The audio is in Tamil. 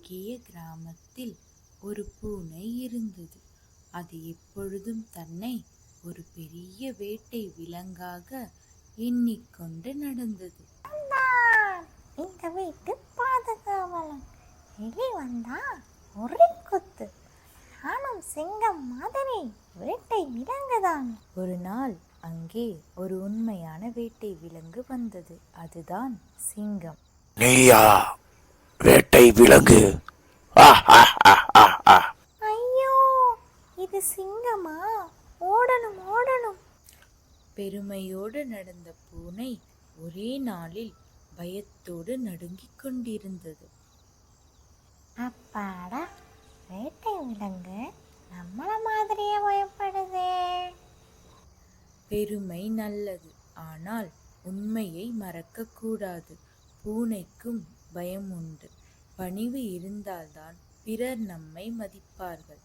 அழகிய கிராமத்தில் ஒரு பூனை இருந்தது. அது எப்பொழுதும் தன்னை ஒரு பெரிய வேட்டை விலங்காக எண்ணிக்கொண்டு நடந்தது. இந்த வீட்டு பாதுகாவலன். எலி வந்தா ஒரே குத்து. நானும் சிங்கம் மாதிரி வேட்டை விலங்குதான். ஒரு நாள் அங்கே ஒரு உண்மையான வேட்டை விலங்கு வந்தது. அதுதான் சிங்கம். நீயா? வேட்டை விலங்கு. ஆ, ஆ, ஆ, ஆ, ஆ. ஐயோ இது சிங்கமா? ஓடணும் ஓடணும். பெருமையோடு நடந்த பூனை ஒரே நாளில் பயத்தோடு நடுங்கிக் கொண்டிருந்தது. அப்பாடா வேட்டை விலங்கு நம்மள மாதிரியே பயப்படுதே. பெருமை நல்லது ஆனால் உண்மையை மறக்கக்கூடாது பூனைக்கும் பயம் உண்டு. பணிவு இருந்தால்தான் பிறர் நம்மை மதிப்பார்கள்.